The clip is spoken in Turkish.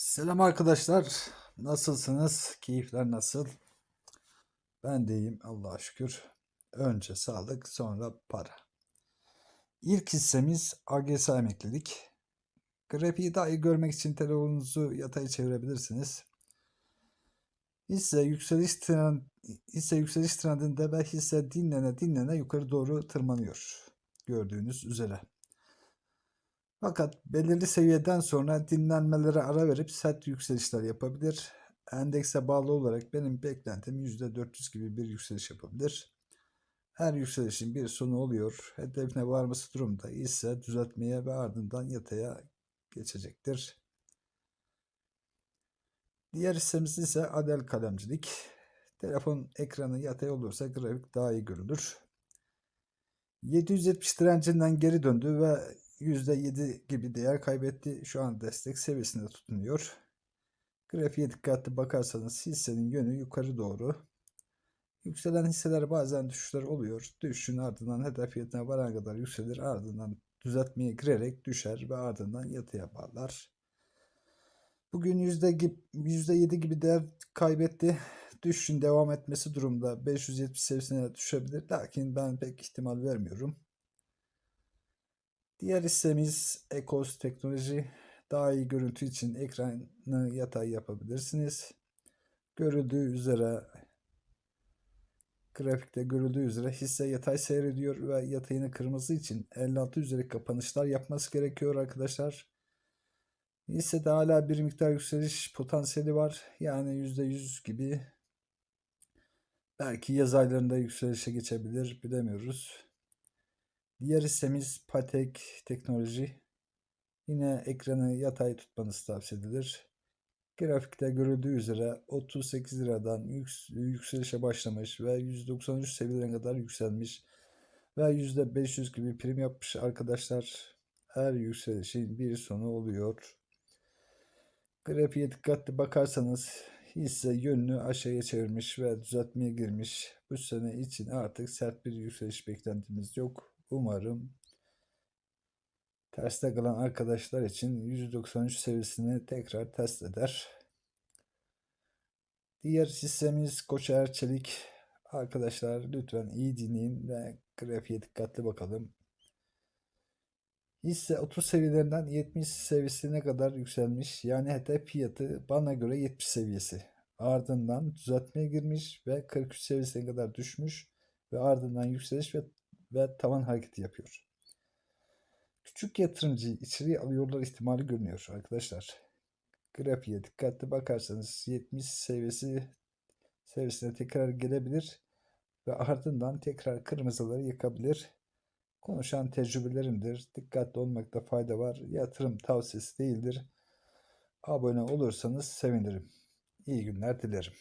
Selam arkadaşlar. Nasılsınız? Keyifler nasıl? Ben de iyiyim Allah'a şükür. Önce sağlık, sonra para. İlk hissemiz AGS emeklilik. Grafiği daha iyi görmek için telefonunuzu yatay çevirebilirsiniz. Hisse yükseliş trend, hisse yükseliş trendinde ve hisse dinlene dinlene yukarı doğru tırmanıyor. Gördüğünüz üzere. Fakat belirli seviyeden sonra dinlenmelere ara verip sert yükselişler yapabilir. Endekse bağlı olarak benim beklentim %400 gibi bir yükseliş yapabilir. Her yükselişin bir sonu oluyor. Hedefine varması durumda ise düzeltmeye ve ardından yataya geçecektir. Diğer hissemiz ise Adel Kalemcilik. Telefon ekranı yatay olursa grafik daha iyi görülür. 770 direncinden geri döndü ve %7 gibi değer kaybetti. Şu an destek seviyesinde tutunuyor. Grafiğe dikkatli bakarsanız hissenin yönü yukarı doğru. Yükselen hisseler bazen düşüşler oluyor. Düşüşün ardından hedef fiyatına varana kadar yükselir. Ardından düzeltmeye girerek düşer ve ardından yatıya bağlar. Bugün %7 gibi değer kaybetti. Düşüşün devam etmesi durumda 570 seviyesine düşebilir. Lakin ben pek ihtimal vermiyorum. Diğer hissemiz Ecos Teknoloji. Daha iyi görüntü için ekranı yatay yapabilirsiniz. Görüldüğü üzere grafikte görüldüğü üzere hisse yatay seyrediyor ve yatayını kırması için 56 üzeri kapanışlar yapması gerekiyor arkadaşlar. Hissede hala bir miktar yükseliş potansiyeli var. Yani %100 gibi belki yaz aylarında yükselişe geçebilir bilemiyoruz. Diğer hissemiz Patek Teknoloji. Yine ekranı yatay tutmanız tavsiye edilir. Grafikte görüldüğü üzere 38 liradan yükselişe başlamış ve 193 seviyelerine kadar yükselmiş ve %500 gibi prim yapmış arkadaşlar. Her yükselişin bir sonu oluyor. Grafiğe dikkatli bakarsanız hisse yönünü aşağıya çevirmiş ve düzeltmeye girmiş. Bu sene için artık sert bir yükseliş beklentimiz yok. Umarım terste kalan arkadaşlar için 193 seviyesini tekrar test eder. Diğer hissemiz Koçer Çelik. Arkadaşlar lütfen iyi dinleyin ve grafiğe dikkatli bakalım. Hisse 30 seviyelerinden 70 seviyesine kadar yükselmiş. Yani hedef fiyatı bana göre 70 seviyesi. Ardından düzeltmeye girmiş ve 43 seviyesine kadar düşmüş ve ardından yükseliş ve ve tavan hareketi yapıyor. Küçük yatırımcı içeriye alıyorlar ihtimali görünüyor arkadaşlar. Grafiğe dikkatli bakarsanız 70 seviyesi seviyesine tekrar gelebilir ve ardından tekrar kırmızıları yakabilir. Konuşan tecrübelerimdir. Dikkatli olmakta fayda var. Yatırım tavsiyesi değildir. Abone olursanız sevinirim. İyi günler dilerim.